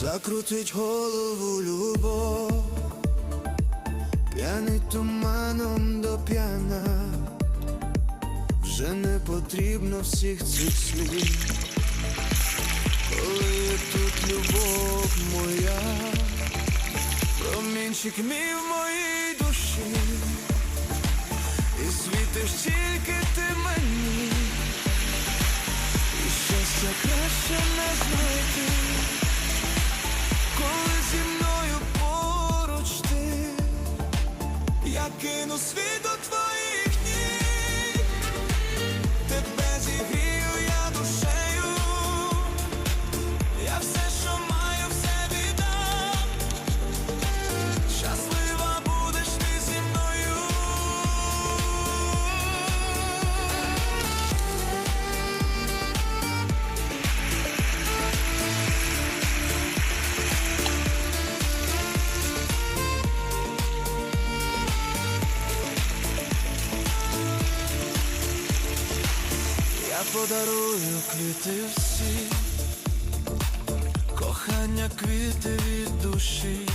закрутить голову любов, п'яний туманом до п'яна, вже не потрібно всіх цих слів, коли тут любов моя, промінчик мій в моїй душі, і світиш тільки ти мені. І щастя краще не знайти, кину світ Подарую квіти всі, кохання квіти від душі,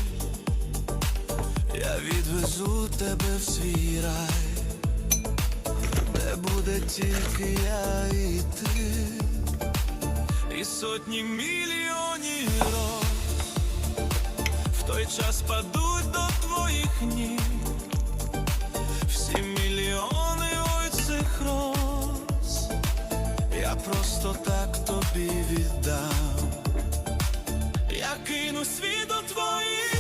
я відвезу тебе в свій рай, де буде тільки я і ти, і сотні мільйонів роз. В той час падуть до твоїх ніг. Просто так тобі віддам. Я кину світ до твоїх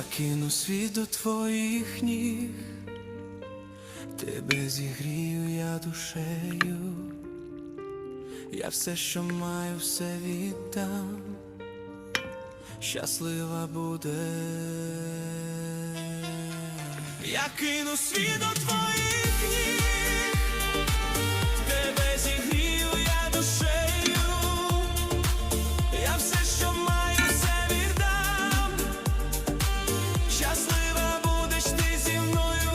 Я кину світ до твоїх ніг, тебе зігрію я душею, я все, що маю, все віддам, щаслива буде. Я кину світ до твоїх